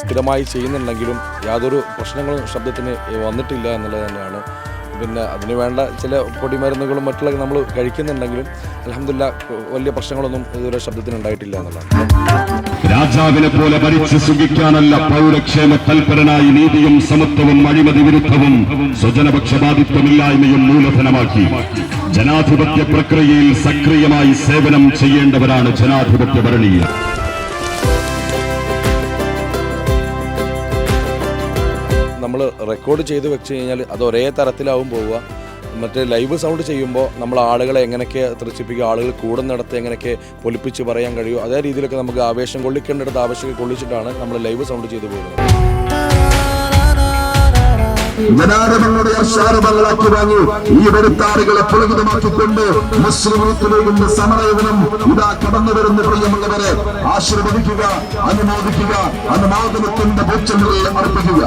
സ്ഥിരമായി ചെയ്യുന്നുണ്ടെങ്കിലും യാതൊരു പ്രശ്നങ്ങളും ശബ്ദത്തിന് വന്നിട്ടില്ല എന്നുള്ളത് തന്നെയാണ്. പിന്നെ അതിന് വേണ്ട ചില പൊടിമരുന്നുകളും മറ്റുള്ള നമ്മൾ കഴിക്കുന്നുണ്ടെങ്കിലും അലഹമില്ല വലിയ പ്രശ്നങ്ങളൊന്നും ഇതുവരെ ശബ്ദത്തിന് ഉണ്ടായിട്ടില്ല എന്നുള്ളതാണ്. രാജാവിനെ പോലെ ഭരിച്ചു സുഖിക്കാനല്ല പൗരക്ഷേമ തൽപരനായി നീതിയും സമത്വവും അഴിമതി വിരുദ്ധവും സ്വജനപക്ഷപാതിത്വമില്ലായ്മയും മൂലധനമാക്കി. ജനാധിപത്യ പ്രക്രിയയിൽ സക്രിയമായി സേവനം ചെയ്യേണ്ടവരാണ് ജനാധിപത്യ ഭരണീയർ. നമ്മൾ റെക്കോർഡ് ചെയ്ത് വെച്ച് കഴിഞ്ഞാൽ അത് ഒരേ തരത്തിലാവും പോവുക. മറ്റേ ലൈവ് സൗണ്ട് ചെയ്യുമ്പോൾ നമ്മൾ ആളുകളെ എങ്ങനെയൊക്കെ തൃച്ചിപ്പിക്കുക ആളുകൾ കൂടുന്നിടത്ത് എങ്ങനെയൊക്കെ പൊലിപ്പിച്ച് പറയാൻ കഴിയുമോ അതേ രീതിയിലൊക്കെ നമുക്ക് ആവേശം കൊള്ളിക്കേണ്ടടുത്ത് ആവേശം കൊള്ളിച്ചിട്ടാണ് നമ്മൾ ലൈവ് സൗണ്ട് ചെയ്തു പോകുന്നത്. ജനാരവങ്ങളുടെ അശാരവങ്ങളാക്കി വാങ്ങി ഈ വരുത്താറുകളെ പുളകിതമാക്കിക്കൊണ്ട് മുസ്ലിം യൂത്ത് സമരയവനം ഇതാ കടന്നു വരുന്ന പ്രിയമുള്ളവരെ. ആശീർവദിക്കുക അനുമോദിക്കുക അനുമോദനത്തിന്റെ പൂച്ചങ്ങളിൽ അർപ്പിക്കുക.